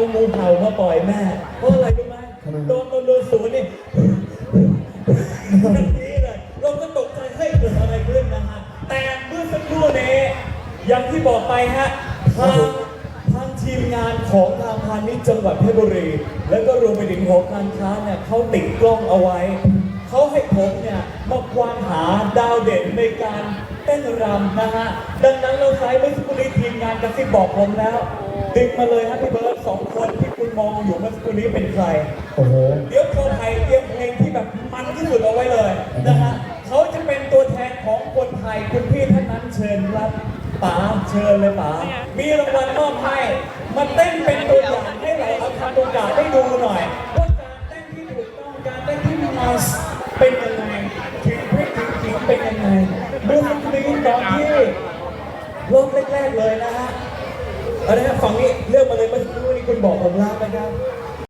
เอางูเห่ามาปล่อยแม่ เพราะอะไรรู้ไหมทำไมโดนโดนโดนสวนนี่ทันทีเลยเราก็ตกใจเฮ้ยเกิดอะไรขึ้นนะฮะ แต่เมื่อสักครู่นี้อย่างที่บอกไปฮะทางทางทีมงานของทางพาณิชย์จังหวัดเพชรบุรี แล้วก็รวมไปถึงหอการค้าเนี่ยเขาติดกล้องเอาไว้ เขาให้ผมเนี่ยมาควานหาดาวเด่นในการเต้นรำนะฮะ ดังนั้นเราใช้เมื่อสักครู่นี้ทีมงาน กระซิบบอกผมแล้ว ดึงมาเลยฮะพี่เบิร์ดสองคนที่คุณมองอยู่เมื่อสักครู่นี้เป็นใคร โอ้โห เดี๋ยวโคไทยเตรียมเพลงที่แบบมันที่สุดเอาไว้เลยนะฮะเขาจะเป็นตัวแทนของคนไทยคุณพี่ท่านนั้นเชิญครับป๋าเชิญเลยป๋ามีรางวัลมอบให้มาเต้นเป็นตัวอย่างให้เราเอาทำตัวอย่างได้ดูหน่อยว่าการเต้นที่ถูกต้องการเต้นที่มีมาสเป็นยังไงถึงพริกถึงขิงเป็นยังไงเมื่อสักครู่นี้ตอนที่ รอบแรกๆเลยนะฮะเอาละไรนะฝั่งนี้เลือกมาเลยเมื่อกี้นี่คุณบอกผมแล้วนะครับ